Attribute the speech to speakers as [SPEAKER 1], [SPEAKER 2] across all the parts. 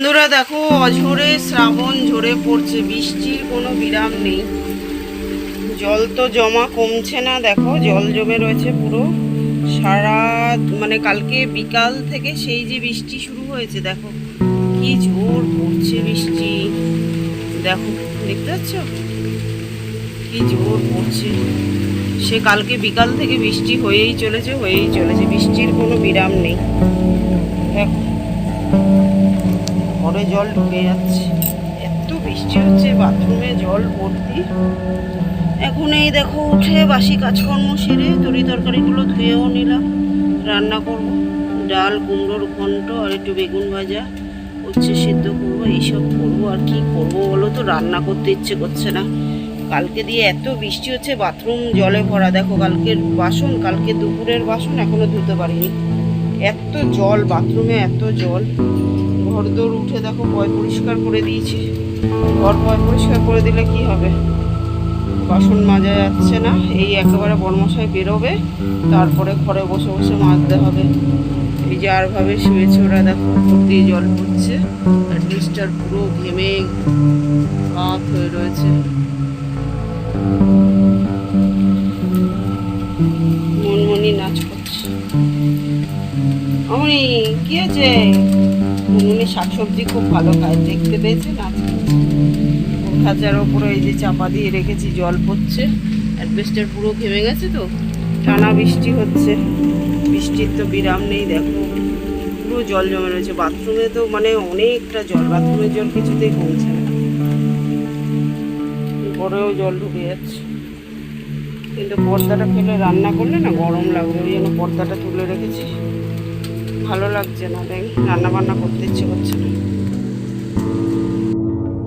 [SPEAKER 1] বন্ধুরা দেখো, অঝরে শ্রাবণ ঝরে পড়ছে, বৃষ্টির কোনো বিরাম নেই। জল তো জমা কমছে না, দেখো, জল জমে রয়েছে পুরো। সারা মানে কালকে বিকাল থেকে সেই যে বৃষ্টি শুরু হয়েছে, দেখো, কি জোর পড়ছে বৃষ্টি। দেখো, দেখতে পাচ্ছ? কি জোর পড়ছে। সে কালকে বিকাল থেকে বৃষ্টি হয়েই চলেছে হয়েই চলেছে, বৃষ্টির কোনো বিরাম নেই। দেখো ঘরে জল ঢুকে যাচ্ছে। এত বৃষ্টি হচ্ছে, বাথরুমে জল ভর্তি। এখন এই দেখো, উঠে বাসি কাজকর্ম সেরে তরি তরকারিগুলো ধুয়েও নিলাম, রান্না করব। ডাল, কুমড়োর ঘন্ট আর একটু বেগুন ভাজা উচ্ছে সিদ্ধ করব, এইসব করব। আর কি করব বলো তো, রান্না করতে ইচ্ছে করছে না। কালকে দিয়ে এত বৃষ্টি হচ্ছে, বাথরুম জলে ভরা। দেখো, কালকের বাসন, কালকে দুপুরের বাসন এখনও ধুতে পারিনি। এত জল, বাথরুমে এত জল। ঘর দৌড় উঠে দেখো পয় পরিষ্কার করে দিয়েছি। ঘর পয় পরিষ্কার করে দিলে কি হবে? বাসন মাজা যাচ্ছে না, এই একেবারে বর্মশাই বেরোবে, তারপরে ঘরে বসে বসে মাজতে হবে। এই যে আরভাবে শুয়েছে ওরা দেখো দিয়ে জল পড়ছে অ্যাটলিস্টার পুরো ঘেমে কাত হয়ে রয়েছে। মনমনি নাচ করছে। অমনি কি আছে মনমনি শাকসবজি খুব ভালো খায়, দেখতে পেয়েছে নাচ করছে খাঁচার ওপরে এই যে চাপা দিয়ে রেখেছি, জল পড়ছে। অ্যাডভেস্টার পুরো ঘেমে গেছে তো? টানা বৃষ্টি হচ্ছে। বৃষ্টির তো বিরাম নেই, দেখো। পুরো জল জমে রয়েছে। বাথরুমে তো মানে অনেকটা জল, বাথরুমের জল কিছুতেই কমছে না। ঘরেও জল ঢুকে যাচ্ছে। কিন্তু পর্দাটা ফেলে রান্না করলে না গরম লাগবে, ওই জন্য পর্দাটা তুলে রেখেছি। ভালো লাগছে না, দেখ রান্না বান্না করতে ইচ্ছে করছে না।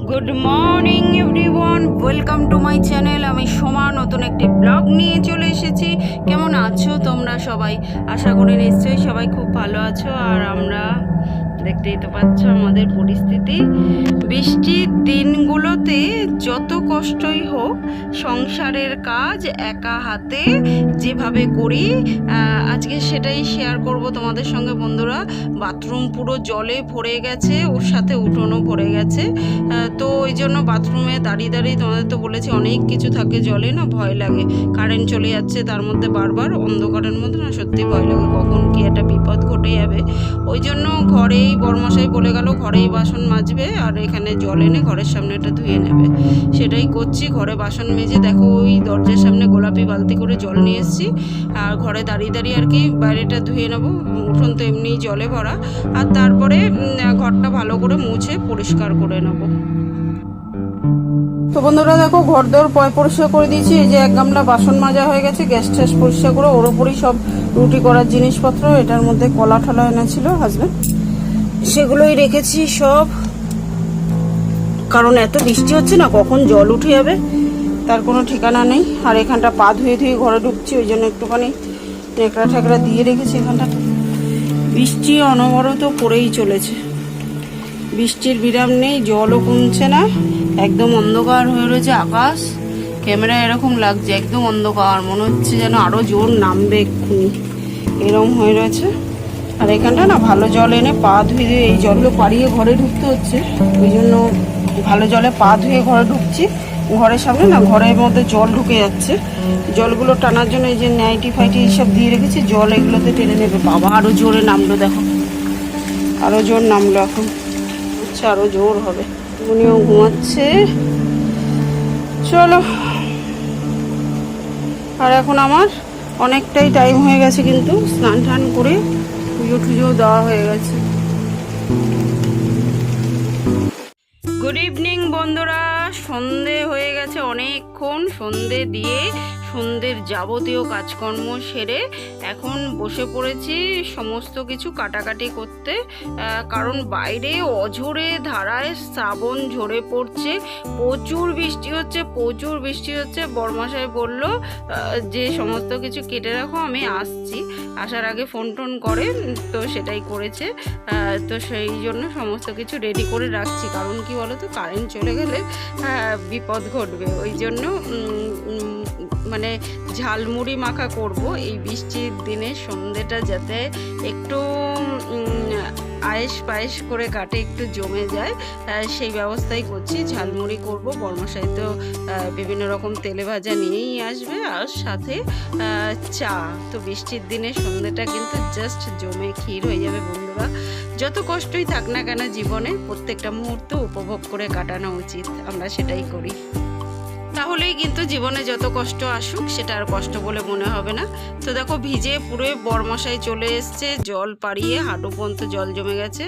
[SPEAKER 1] Good morning everyone welcome to my channel আমি সোমা, নতুন একটি ব্লগ নিয়ে চলে এসেছি। কেমন আছো তোমরা সবাই? আশা করি নিশ্চয়ই সবাই খুব ভালো আছো। আর আমরা দেখতেই তো পাচ্ছ আমাদের পরিস্থিতি। বৃষ্টির দিনগুলোতে যত কষ্টই হোক, সংসারের কাজ একা হাতে যেভাবে করি আজকে সেটাই শেয়ার করব তোমাদের সঙ্গে বন্ধুরা। বাথরুম পুরো জলে ভরে গেছে, ওর সাথে উঠোনও ভরে গেছে। তো ওই জন্য বাথরুমে দাঁড়িয়ে দাঁড়িয়ে তোমাদের তো বলেছি, অনেক কিছু থাকে জলে না, ভয় লাগে। কারেন্ট চলে যাচ্ছে, তার মধ্যে বারবার অন্ধকারের মধ্যে না, সত্যি ভয় লাগে কখন কি একটা বিপদ ঘটে যাবে। ওই জন্য ঘরেই বড়মশাই বলে গেল, ঘরেই বাসন মাজবে, আর এখানে জল এনে ঘরের সামনে এটা ধুয়ে নেবে। সেটাই করছি, ঘরে বাসন মেজে দেখো ওই দরজার সামনে গোলাপি বালতি করে জল নিয়ে এসেছি। আর ঘরে দাঁড়িয়ে দাঁড়িয়ে আর কি বাইরেটা ধুয়ে নেব উঠোন তো এমনিই জলে ভরা। আর তারপরে ঘরটা ভালো করে মুছে পরিষ্কার করে নেব। তো বন্ধুরা দেখো, ঘর দর পয় পরিষ্কার করে দিয়েছি, এই যে এক গামলা বাসন মাজা হয়ে গেছে, গ্যাস ট্যাস পরিষ্কার করে, ওর ওপরই সব রুটি করার জিনিসপত্র, এটার মধ্যে কলা ঠলা এনেছিল হাজবেন্ড সেগুলোই রেখেছি সব। কারণ এত বৃষ্টি হচ্ছে না, কখন জল উঠে যাবে, তার কোনো ঠিকানা নেই। আর এখানটা পা ধুয়ে ধুয়ে ঘরে ঢুকছি, ওই জন্য একটুখানি টেকরা ঠেকরা দিয়ে রেখেছি এখানটা। বৃষ্টি অনবরত পড়েই চলেছে। বৃষ্টির বিরাম নেই, জলও কমছে না, একদম অন্ধকার হয়ে রয়েছে আকাশ। ক্যামেরা এরকম লাগছে, একদম অন্ধকার, মনে হচ্ছে যেন আরও জোর নামবে এক্ষুনি। এরকম হয়ে রয়েছে। আর এখানটা না ভালো জল এনে পা ধুয়ে ধুয়ে এই জলগুলো পাড়িয়ে ঘরে ঢুকতে হচ্ছে। ওই জন্য ভালো জলে পা ধুয়ে ঘরে ঢুকছি। ঘরের সামনে না ঘরের মধ্যে জল ঢুকে যাচ্ছে। জলগুলো টানার জন্য এই যে নাইটি ফাইটি এইসব দিয়ে রেখেছি, জল এগুলোতে টেনে নেবে। বাবা, আরও জোরে নামলো দেখো। আরও জোর নামলো এখন। হচ্ছে আরও জোর হবে। উনিও ঘুমাচ্ছে। চলো। আর এখন আমার অনেকটাই টাইম হয়ে গেছে কিন্তু স্নান টান করে পুজো টুজো দেওয়া হয়ে গেছে। গুড ইভিনিং বন্ধুরা। সন্ধে হয়ে গেছে অনেকক্ষণ। সন্ধে দিয়ে সন্ধ্যের যাবতীয় কাজকর্ম সেরে এখন বসে পড়েছি সমস্ত কিছু কাটাকাটি করতে কারণ বাইরে অঝোরে ধারায় শ্রাবণ ঝরে পড়ছে প্রচুর বৃষ্টি হচ্ছে প্রচুর বৃষ্টি হচ্ছে। বরমাসাই বলল যে সমস্ত কিছু কেটে রাখো আমি আসছি। আসার আগে ফোন টোন করে তো সেটাই করেছে। তো সেই জন্য সমস্ত কিছু রেডি করে রাখছি। কারণ কি বলো তো কারেন্ট চলে গেলে বিপদ ঘটবে। ওই জন্য উম, মানে ঝালমুড়ি মাখা করব। এই বৃষ্টির দিনে সন্ধেটা যাতে একটু আয়েস পায়েস করে কাটে, একটু জমে যায় সেই ব্যবস্থাই করছি। ঝালমুড়ি করব, বর্মশাই তো বিভিন্ন রকম তেলে ভাজা নিয়েই আসবে। আর সাথে চা। তো বৃষ্টির দিনে সন্ধ্যেটা কিন্তু জাস্ট জমে ক্ষীর হয়ে যাবে বন্ধুরা। যত কষ্টই থাক না কেন জীবনে, প্রত্যেকটা মুহূর্ত উপভোগ করে কাটানো উচিত। আমরা সেটাই করি। তাহলেই কিন্তু জীবনে যত কষ্ট আসুক, সেটা আর কষ্ট বলে মনে হবে না। তো দেখো, ভিজে পুরো বরমশাই চলে এসছে, জল পাড়িয়ে হাঁটু পর্যন্ত জল জমে গেছে।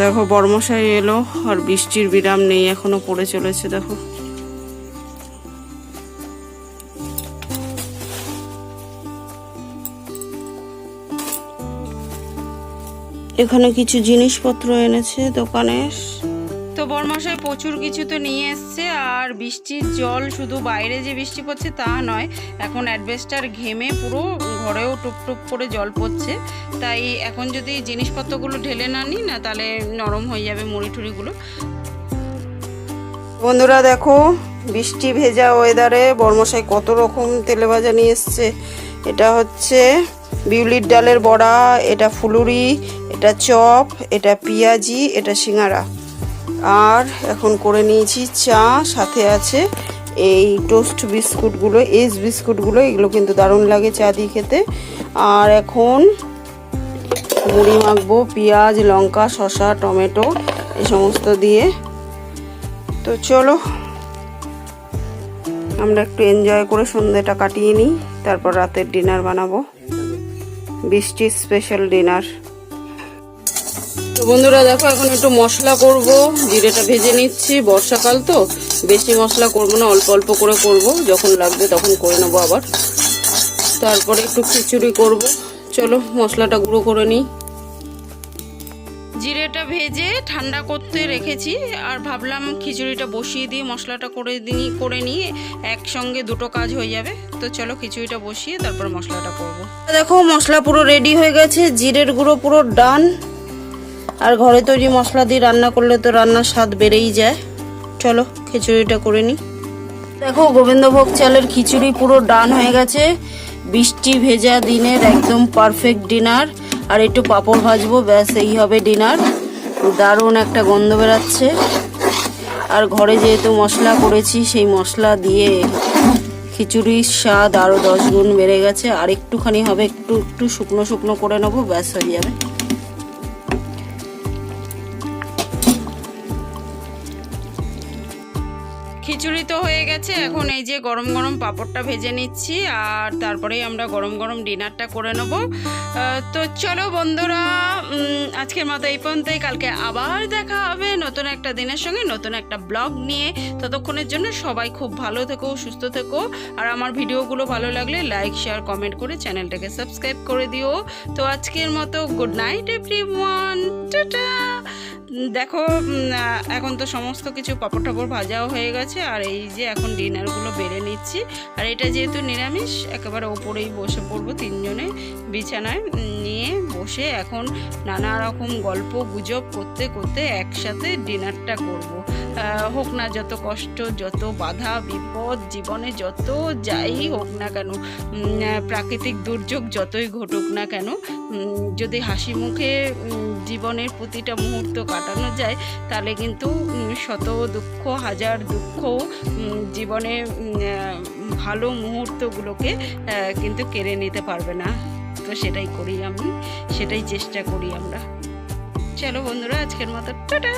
[SPEAKER 1] দেখো, বরমশাই এলো, আর বৃষ্টির বিরাম নেই, এখনও পড়ে চলেছে, দেখো। এখানে কিছু জিনিসপত্র এনেছে দোকানের। বরমাসায় প্রচুর কিছু তো নিয়ে এসছে, আর বৃষ্টির জল শুধু বাইরে যে বৃষ্টি পড়ছে তা নয়, এখন অ্যাডভেস্টার ঘেমে পুরো ঘরেও টুপ টুপ করে জল পড়ছে। তাই এখন যদি জিনিসপত্রগুলো ঢেলে না নিই, না তাহলে নরম হয়ে যাবে মুড়ি টুড়িগুলো। বন্ধুরা দেখো, বৃষ্টি ভেজা ওয়েদারে বর্মশাই কত রকম তেলে ভাজা নিয়ে এসছে। এটা হচ্ছে বিউলির ডালের বড়া, এটা ফুলুরি, এটা চপ, এটা পিঁয়াজি, এটা সিঙ্গারা। আর এখন করে নিয়েছি চা, সাথে আছে এই টোস্ট বিস্কুটগুলো, এস বিস্কুটগুলো, এগুলো কিন্তু দারুণ লাগে চা দিয়ে খেতে। আর এখন মুড়ি মাখবো, পেঁয়াজ, লঙ্কা, শসা, টমেটো, এই সমস্ত দিয়ে। তো চলো, আমরা একটু এনজয় করে সন্ধ্যেটা কাটিয়ে নিই, তারপর রাতের ডিনার বানাবো। বৃষ্টির স্পেশাল ডিনার তো বন্ধুরা দেখো, এখন একটু মশলা করব। জিরেটা ভেজে নিচ্ছি, বর্ষাকাল তো। বেশি মশলা করব না, অল্প অল্প করে করব। যখন লাগবে তখন করে নেব আবার। তারপরে একটু খিচুড়ি করব। চলো, মশলাটা গুঁড়ো করে নিই। জিরেটা ভেজে ঠান্ডা করতে রেখেছি। আর ভাবলাম খিচুড়িটা বসিয়ে দিয়ে মশলাটা করে দিই, করে নিয়ে একসঙ্গে দুটো কাজ হয়ে যাবে। তো চলো, খিচুড়িটা বসিয়ে তারপর মশলাটা করব। দেখো, মশলা পুরো রেডি হয়ে গেছে। জিরের গুঁড়ো পুরো ডান আর ঘরে তৈরি মশলা দিয়ে রান্না করলে তো রান্নার স্বাদ বেড়েই যায়। চলো, খিচুড়িটা করে নিই দেখো, গোবিন্দভোগ চালের খিচুড়ি পুরো ডান হয়ে গেছে। বৃষ্টি ভেজা দিনের একদম পারফেক্ট ডিনার আর একটু পাঁপড় ভাজবো, ব্যাস, এই হবে ডিনার দারুণ একটা গন্ধ বেরাচ্ছে। আর ঘরে যেহেতু মশলা করেছি, সেই মশলা দিয়ে খিচুড়ির স্বাদ আরও দশ গুণ বেড়ে গেছে। আর একটুখানি হবে, একটু একটু শুকনো শুকনো করে নেব, ব্যাস, হয়ে যাবে। খিচুড়ি তো হয়ে গেছে। এখন এই যে গরম গরম পাঁপড়টা ভেজে নিচ্ছি, আর তারপরেই আমরা গরম গরম ডিনারটা করে নেব। তো চলো বন্ধুরা আজকের মতো এই পর্যন্তই। কালকে আবার দেখা হবে নতুন একটা দিনের সঙ্গে, নতুন একটা ব্লগ নিয়ে। ততক্ষণের জন্য সবাই খুব ভালো থেকো, সুস্থ থেকো। আর আমার ভিডিওগুলো ভালো লাগলে লাইক, শেয়ার, কমেন্ট করে চ্যানেলটাকে সাবস্ক্রাইব করে দিও। তো আজকের মতো good night everyone tata! দেখো এখন তো সমস্ত কিছু পাপড় টাপড় ভাজাও হয়ে গেছে, আর এই যে এখন ডিনারগুলো বেড়ে নিচ্ছি। আর এটা যেহেতু নিরামিষ, একেবারে ওপরেই বসে পড়ব তিনজনে বিছানায় নিয়ে বসে এখন নানা রকম গল্প গুজব করতে করতে একসাথে ডিনারটা করব। হোক না যত কষ্ট, যত বাধা, বিপদ, জীবনে যত যাই হোক না কেন প্রাকৃতিক দুর্যোগ যতই ঘটুক না কেন যদি হাসি মুখে জীবনের প্রতিটা মুহূর্ত কাটানো যায়, তাহলে কিন্তু শত দুঃখ, হাজার দুঃখ জীবনে ভালো মুহূর্তগুলোকে কিন্তু কেড়ে নিতে পারবে না। তো সেটাই করি আমি, সেটাই চেষ্টা করি আমরা। চলো বন্ধুরা, আজকের মতো, টাটা!